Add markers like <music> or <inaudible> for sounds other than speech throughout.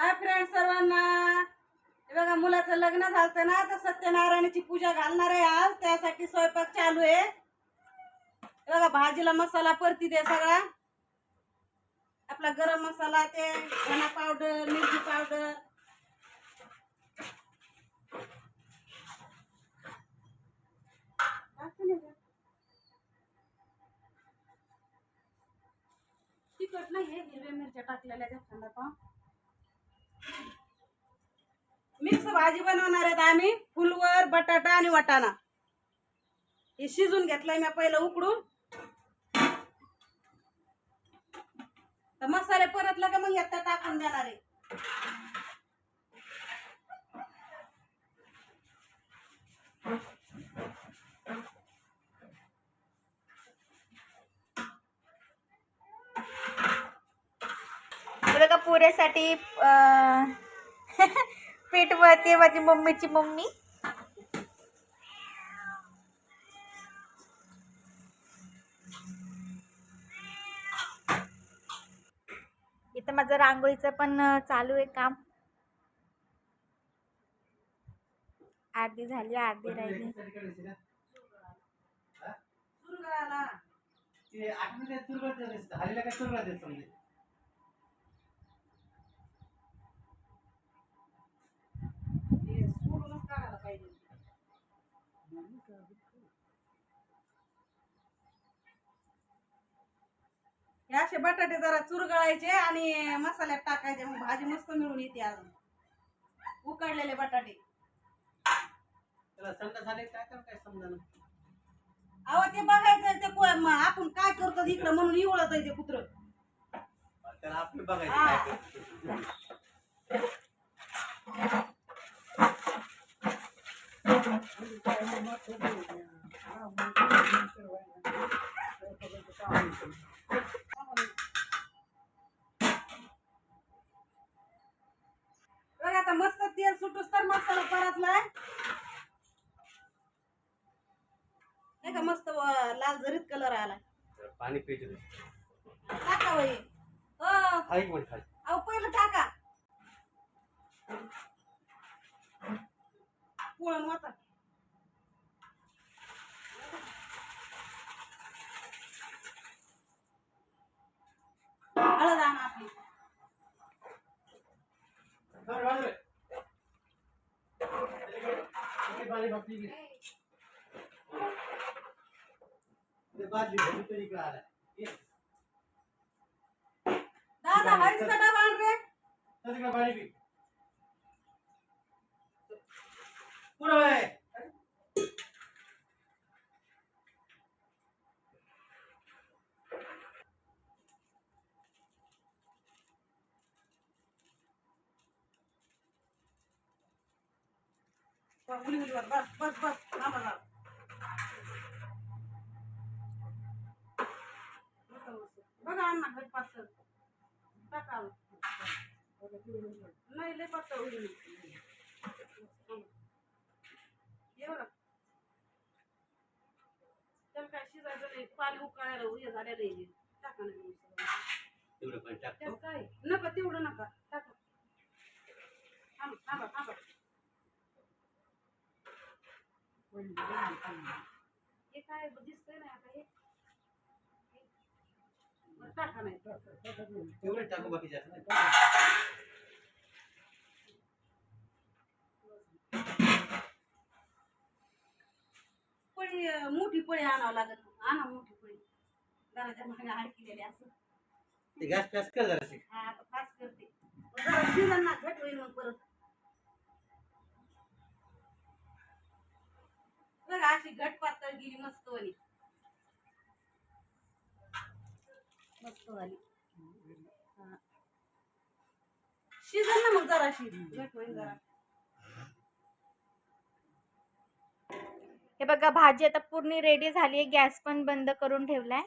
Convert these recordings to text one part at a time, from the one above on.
Hi friend सर्वांना. हे बघा मुलाचं लग्न झालं ना तर सत्यनारायणाची पूजा घालणार आहे आज. त्यासाठी स्वयंपाक चालू आहे. बघा भाजीला मसाला परती दे सगळा. आपला गरम मसाला ते धना पावडर मिरची पावडर तिखट नाही आहे हिरव्या मिरच्या टाकलेल्या त्या खांदा पाव मिक्स भाजी बनवणार आहेत आम्ही. फुलवर बटाटा आणि वाटाणा. हे शिजून घेतलंय मी पहिलं उकडून. तर मसाले परतला का मग आता टाकून देणार आहे हे बघा पुऱ्यासाठी <laughs> पीठ वळते माझी मम्मीची मम्मी. इथं माझं रांगोळीचं पण चालू आहे काम. अर्धी झाली अर्धी राहिली. सुरू करायला हे सोडूनच काढायला पाहिजे हे असे बटाटे जरा चुरगळायचे आणि मसाल्यात टाकायचे. मग भाजी मस्त मिळून येते अजून. उकडलेले बटाटे. अहो ते बघायचं ते को- म- आपण काय करतो इकडं म्हणून इवळत आहे ते कुत्र. बघ आता मस्त तेल सुटूस तर मसाला परतलाय. नाही का मस्त लाल जरीत कलर आलाय. पाणी पित टाका वही हो खाली? पण ते बादली भरून तरी इकडं आलाय. ये. दादा हळदीचा डबा आण रे चल इकडं पाणी पी. पुढं वळ. मुली मुलीवर बस बस बस थांबा जरा. बघा अण्णा घट पातळ टाका नाही लय पातळ होईल. बघा त्याला काय शिजायचं नाही. पाणी उकळायला हे झालेलं आहे. टाका नाही सगळं. तेवढं पाणी काय? नका तेवढं नका. टाका. थांबा थांबा थांबा. हे काय दिसतंय ना आता हे? तेवढं टाकू बाकी जास्त. पळी मोठी पळी आणावं लागत आणा मोठी पळी. घराच्या मागे अडकिलेली असं. ते गॅस फॅस कर जराशी. हा आता करते. जरा शिजन ना घट होईल मग परत. बघा अशी घट पातळ गेली मस्त वाली मस्त वाली हा. शिजन ना मग जराशी घट होईल जरा. हे बघा भाजी आता पूर्ण रेडी झाली आहे. गॅस पण बंद करून ठेवलाय.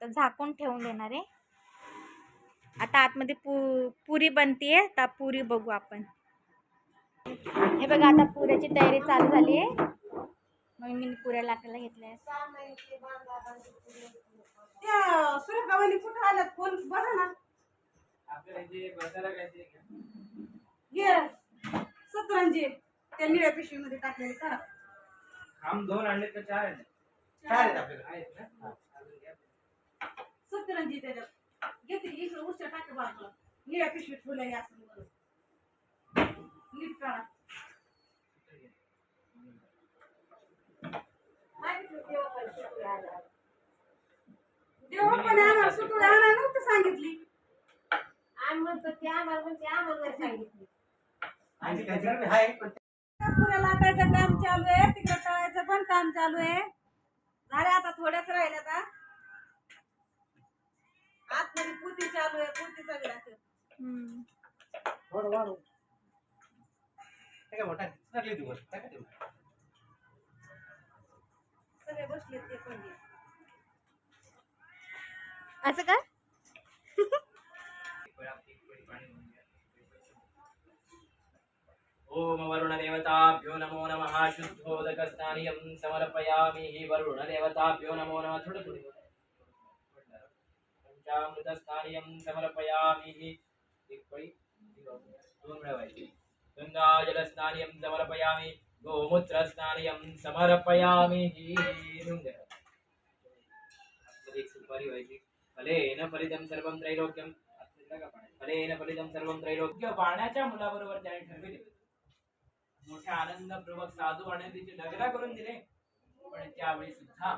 तर झाकून ठेवून देणार आहे. आता आतमध्ये पु पुरी बनतीये. तर पुरी बघू आपण. हे बघा आता पुऱ्याची तयारी चालू झाली आहे. मग मी पुऱ्या लाटायला घेतल्या त्या सूर्यकावानी कुठं आल्यात फोन? बघा ना. ते सतरंजी त्या निळ्या पिशवीमध्ये टाकलेले. करा आम दोन आणले तर चार आणले चार आहेत आपल्याकडे. आहेत ना? सतरंजी त्याच्यात. घेते इकडे उशा टाक बाजूला निळ्या पिशवीत ठेवलेली असं बरं. नीट काढा. देवा पण आम्हाला सुटून आणा नव्हतं सांगितली आणि त्याच्याकडे आहे पण पुऱ्या लाटायचं काम चालू आहे तिकडे तळायचं पण काम चालू आहे झाले आता थोड्याच राहिले आता आतमध्ये पुती चालू आहे पुतीचा ग्लास हम्म. थोडं वाढव. ते काय मोठा ती ती वर. सगळे बसले ते पण. असं का? ओम वरुणदेवताभ्यो नमो नमः शुद्धोदकस्नानियं समर्पयामि हि वरुणदेवताभ्यो नमो नमः थोडं थोडं पंचामृतस्नानियं समर्पयामि हि एक समर्पयामि गोमूत्रस्नानियं समर्पयामि हि सुपारी व्हायची फलेन फलितं सर्वं त्रैलोक्यं फलेन फलितं सर्वं त्रैलोक्य पाण्याच्या मुलाबरोबर त्याने ठरविले. मोठ्या आनंदपूर्वक साधू आणि तिचे लग्न करून दिले. पण त्यावेळी सुद्धा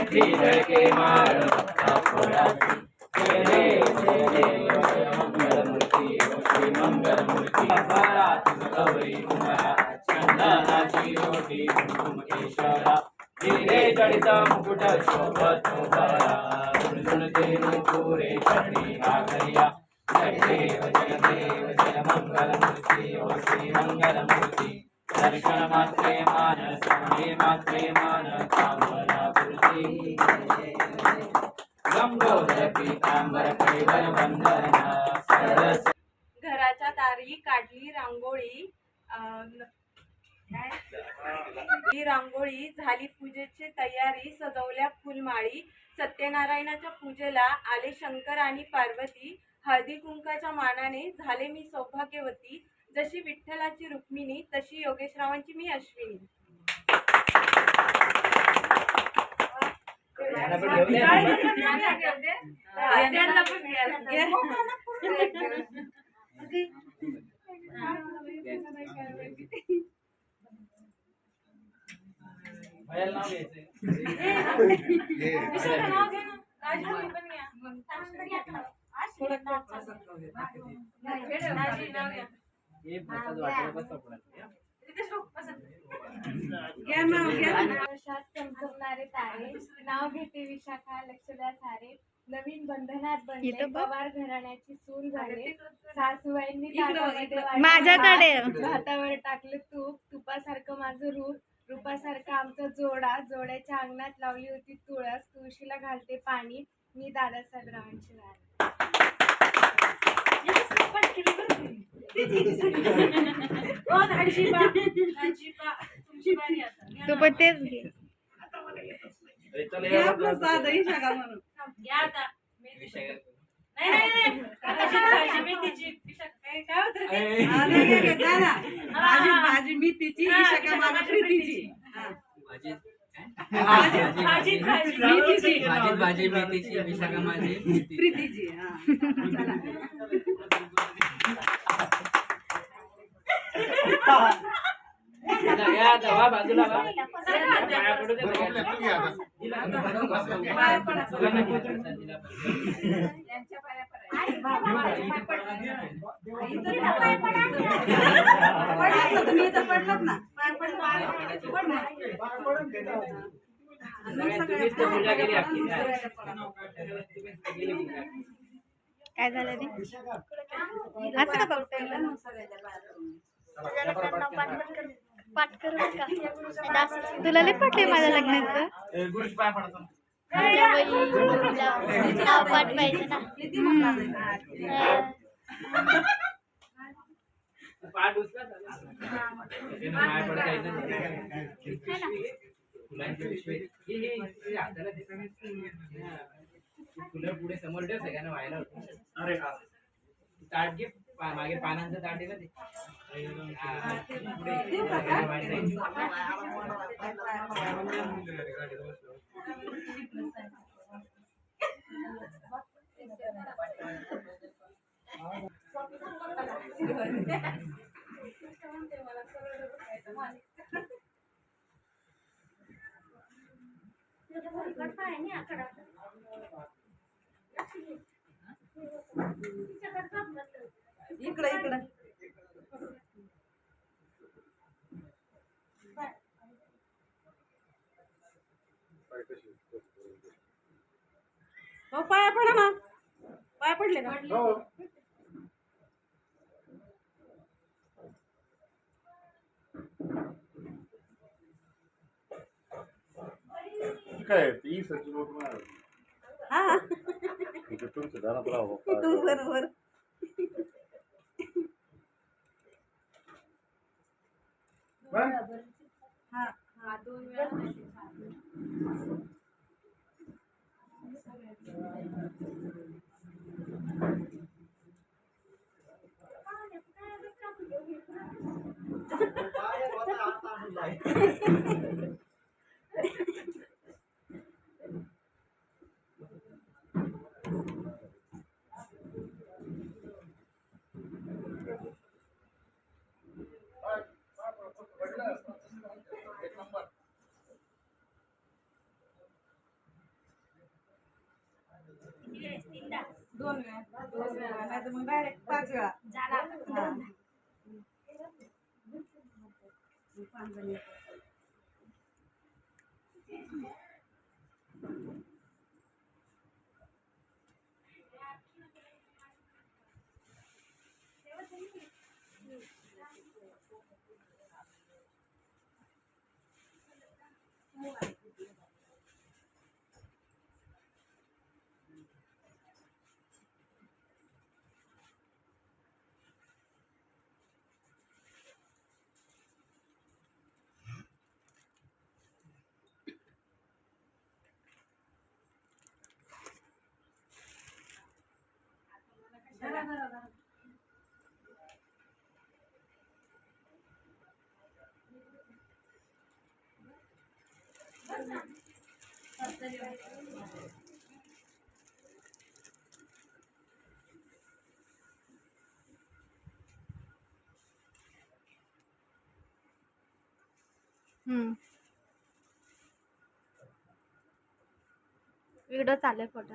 भीड़ के मार अपराधी तेरे तेरे मंगल मूर्ति मूर्ति मंगल मूर्ति अपारा तुम गौरी कुमारा चंदना की रोटी तुम केशरा धीरे चढ़ता मुकुट शोभा तुम्हारा गुणगुण तेरु पूरे चढ़ी आ गया जय देव जय देव जय मंगल मूर्ति ओ श्री मंगल मूर्ति दर्शन मात्रे मान सोने मात्रे मान कामना पूर्ती गंगोदर पीतांबर कैवल वंदना। सरस घराच्या दारी काढली रांगोळी ही रांगोळी झाली पूजेची तयारी सजवल्या फुलमाळी सत्यनारायणाच्या पूजेला आले शंकर आणि पार्वती हळदी कुंकाच्या मानाने झाले मी सौभाग्यवती जशी विठ्ठलाची रुक्मिणी तशी योगेशरावांची मी अश्विनी. थोडं नाव. हे चमचमणारे तारे. घेते विशाखा लक्ष द्या सारे. नवीन बंधनात बनले. पवार घराण्याची सून झाले. सासूबाईंनी माझ्याकडे. भात, भातावर टाकलं तूप. तुपासारखं माझं रूप. रूपासारखा आमचा जोडा. जोड्याच्या अंगणात लावली होती तुळस. तुळशीला घालते पाणी. मी दादासाहेब रावांची राणी ओ धाडशीबा धाडशीबा तुमची बारी आता घ्या तू. पण तेच घे. अरे चला घ्या या आपलं साधं इशारा म्हणून. घ्या आता. विषय <laughs> नाही नाही नाही भाजी भाजी मेथीची काय काय होतं ते? अरे. हा, नाही, नाही, नाही, जा ना. भाजी भाजी मेथीची हा, इशाका मला प्रीतीची हा. भाजी भाजी भाजी भाजी मेथीची भाजी भाजी मेथीची विशाखा माझी मेथी. प्रीतीची हा चला. चला, या आता, वा, बाजूला वा. पाया पडू दे. पडलात ना पाया पडला. काय झालं रे असं का बघतोय पाठ करू तुला लय पटले माझ्या लग्नाचं पाठ पाहिजे ना हे हे हे. हा. पुढे समोर ठेव सगळ्यांना व्हायला होतं अरे ताट घे पा- मागे पानांचं ताट आहे ना ते हा. पुढे सगळ्यांना व्हायला जाईल. इकडं इकडं. हो पाया पडा ना. पाया पडले का काय ती हा. तुमचं राहा तू बरोबर हा हा दोन वेळा बाहेर होता आता आणून जाईल. दोन वेळा दोन वेळा नाही तर मग डायरेक्ट पाच वेळा झाला पाच जणी. व्हिडिओ चालू आहे फोटो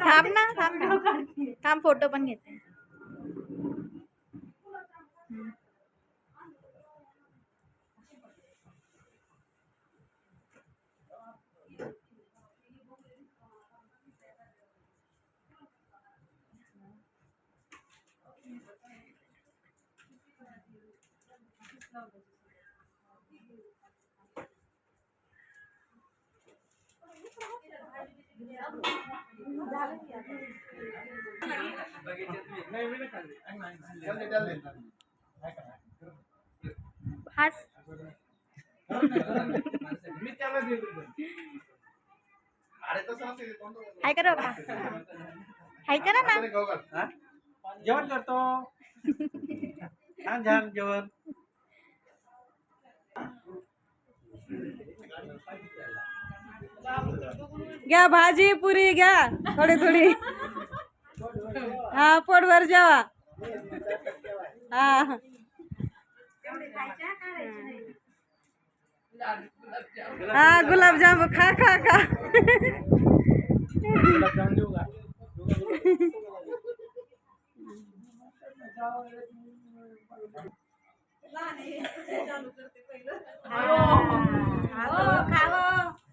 थांब ना थांब थांब फोटो पण घेते. हाच. हाय करा हाय करा ना. जेवण करतो. छान छान जेवण. घ्या भाजी, पुरी घ्या. थोडी थोडी. हाँ हा पोटभर जेवा. हा. हा गुलाबजाम खा खा खा.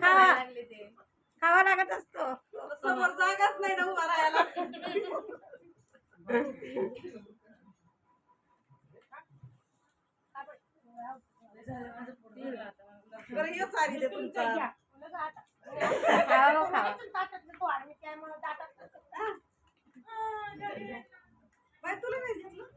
खावा बाय तुला नाही घेतलं मला तो आहे ना अवेलेबल नव्हतं थोडासा माल. ते ते. कळतं. एवढा intense- एवढा का detail नव्हता. हात कॅमेराकडे बघा कॅमेरा करणार का बघू खाल्लं ना तुम्ही तर माझा खाल्ला नाही मी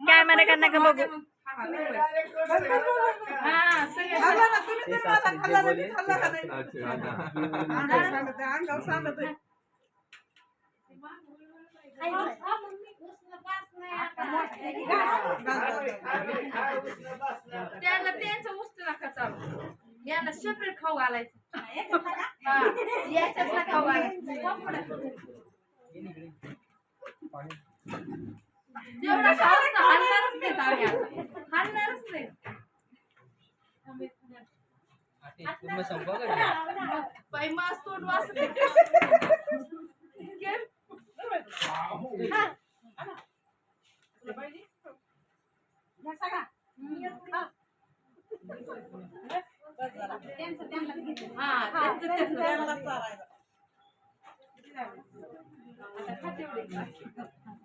कॅमेरा सांगत आहे, बघू सांगत आहे. त्याला त्यांचं उष्ट नका चालू याला सेपरेट खाऊ घालायचं. हा, खाऊ घालायचं. जेवढा खाऊस ना नाही आम्ही आता. नाही बाई मास तोंड हा त्यांचं त्यांचं त्यांनाच चारायचं.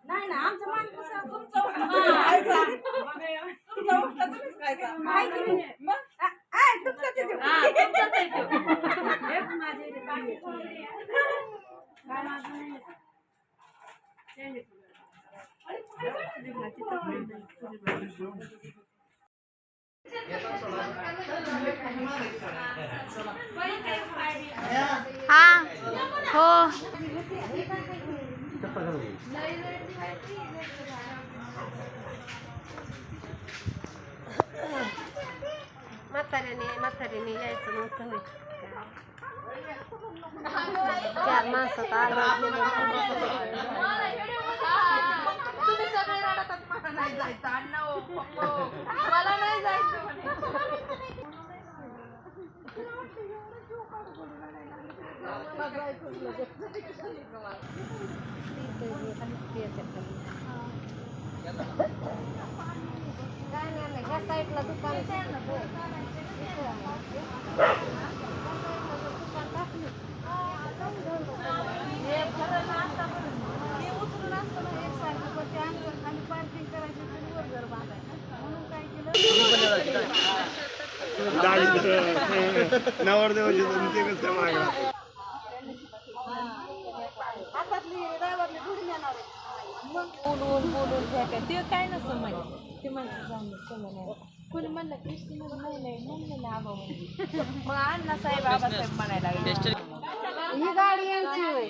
नाही ना आमचं मान कसं तुमचं उठलं खायचा तुमचं उठलं तुम्हीच खायचा मग आ- तुमचं ते देऊ. हा हा हो म्हाताऱ्याने म्हाताऱ्याने यायचं नव्हतं होय चार माणसात आलं तुम्ही सगळे रडतात मला नाही जायचं अण्णा हो पप्पा हो. मला नाही जायचं म्हणे. काय नाही ह्या साईडला दुकान हे उचलून असतं ना एकसारखं, पण ते आमचं खाली पार्किंग करायची, तुम्ही वर घर बांधायचं. म्हणून काय केलं नवरदेवाची जमते कसं मागा ते काय नसतं म्हणे ते म्हणते जाणं समज कोणी म्हणलं कृष्ण म्हणलं नाही म्हणलं ना आबा मग अण्णा साहेब आबासाहेब म्हणायला लागले ही गाडी यांची होय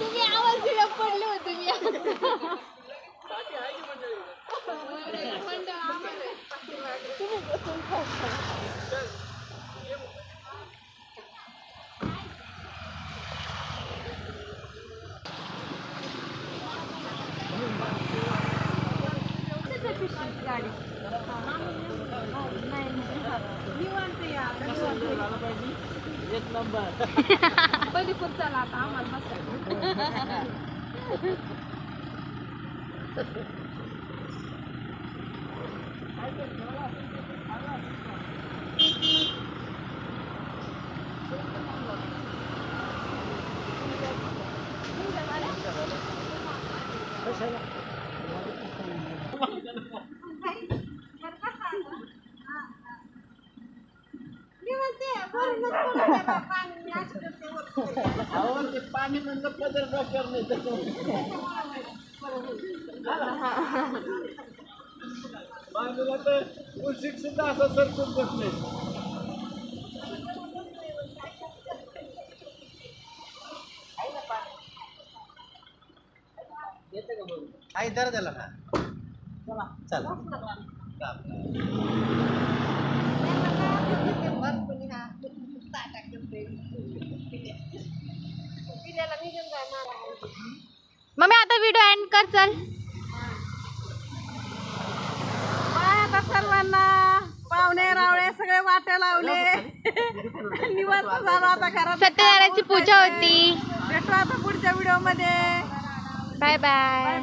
तुम्ही आवाज दिला पडले होते मी पहिली <laughs> खूप आता आम्हाला बसायचं. <laughs> सुद्धा असं सरकून बसले आई दर त्याला ना चला मम्मी आता व्हिडिओ एंड कर चल. बाय आता सर्वांना पाहुणे रावळे सगळे वाटे लावले. <laughs> निवांत झालो आता घरात. सत्यनारायणची पूजा होती. भेटू आता पुढच्या व्हिडिओमध्ये. Bye bye